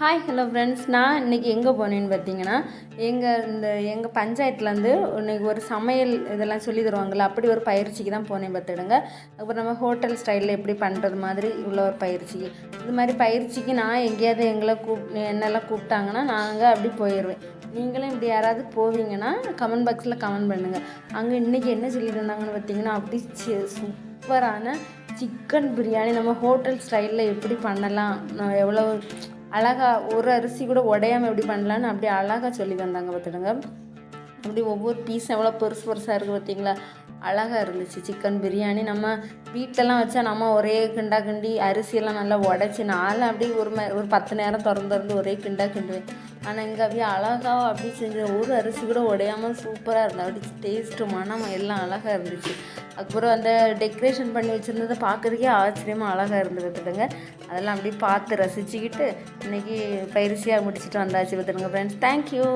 Hi hello friends நான் இன்றைக்கி எங்கே போனேன்னு பார்த்தீங்கன்னா எங்கள் இந்த எங்கள் பஞ்சாயத்துலேருந்து இன்னைக்கு ஒரு சமையல் இதெல்லாம் சொல்லி தருவாங்கள்ல அப்படி ஒரு பயிற்சிக்கு தான் போனேன் பார்த்துடுங்க அப்புறம் நம்ம ஹோட்டல் ஸ்டைலில் எப்படி பண்ணுறது மாதிரி உள்ள ஒரு பயிற்சிக்கு இது மாதிரி பயிற்சிக்கு நான் எங்கேயாவது எங்களை கூப் என்னெல்லாம் கூப்பிட்டாங்கன்னா நாங்கள் அப்படி போயிடுவேன் நீங்களும் இப்படி யாராவது போவீங்கன்னா கமெண்ட் பாக்ஸில் கமெண்ட் பண்ணுங்கள் அங்கே இன்றைக்கி என்ன சொல்லி தந்தாங்கன்னு பார்த்தீங்கன்னா அப்படி சூப்பரான சிக்கன் பிரியாணி நம்ம ஹோட்டல் ஸ்டைலில் எப்படி பண்ணலாம் நான் எவ்வளோ அழகாக ஒரு அரிசி கூட உடையாமல் எப்படி பண்ணலான்னு அப்படி அழகாக சொல்லி தந்தாங்க பார்த்துடுங்க. அப்படி ஒவ்வொரு பீஸும் எவ்வளோ பெருசு பெருசாக இருக்குது பார்த்தீங்களா? அழகாக இருந்துச்சு. சிக்கன் பிரியாணி நம்ம வீட்டிலலாம் வச்சா நம்ம ஒரே கிண்டா கிண்டி அரிசியெல்லாம் நல்லா உடச்சி நானும் அப்படியே ஒரு ம ஒரு பத்து நேரம் திறந்து திறந்து ஒரே கிண்டா கிண்டுவேன். ஆனால் இங்கே அப்படியே அழகாக அப்படி செஞ்ச ஒரு அரிசி கூட உடையாமல் சூப்பராக இருந்தது. அப்படி டேஸ்ட்டு மனம் எல்லாம் அழகாக இருந்துச்சு. அதுக்கப்புறம் அந்த டெக்கரேஷன் பண்ணி வச்சுருந்ததை பார்க்குறதுக்கே ஆச்சரியமாக அழகாக இருந்தது பார்த்துடுங்க அதெல்லாம் அப்படியே பார்த்து ரசிச்சுக்கிட்டு இன்றைக்கி பயிற்சியாக முடிச்சுட்டு வந்தாச்சு பார்த்துடுங்க ஃப்ரெண்ட்ஸ் தேங்க்யூ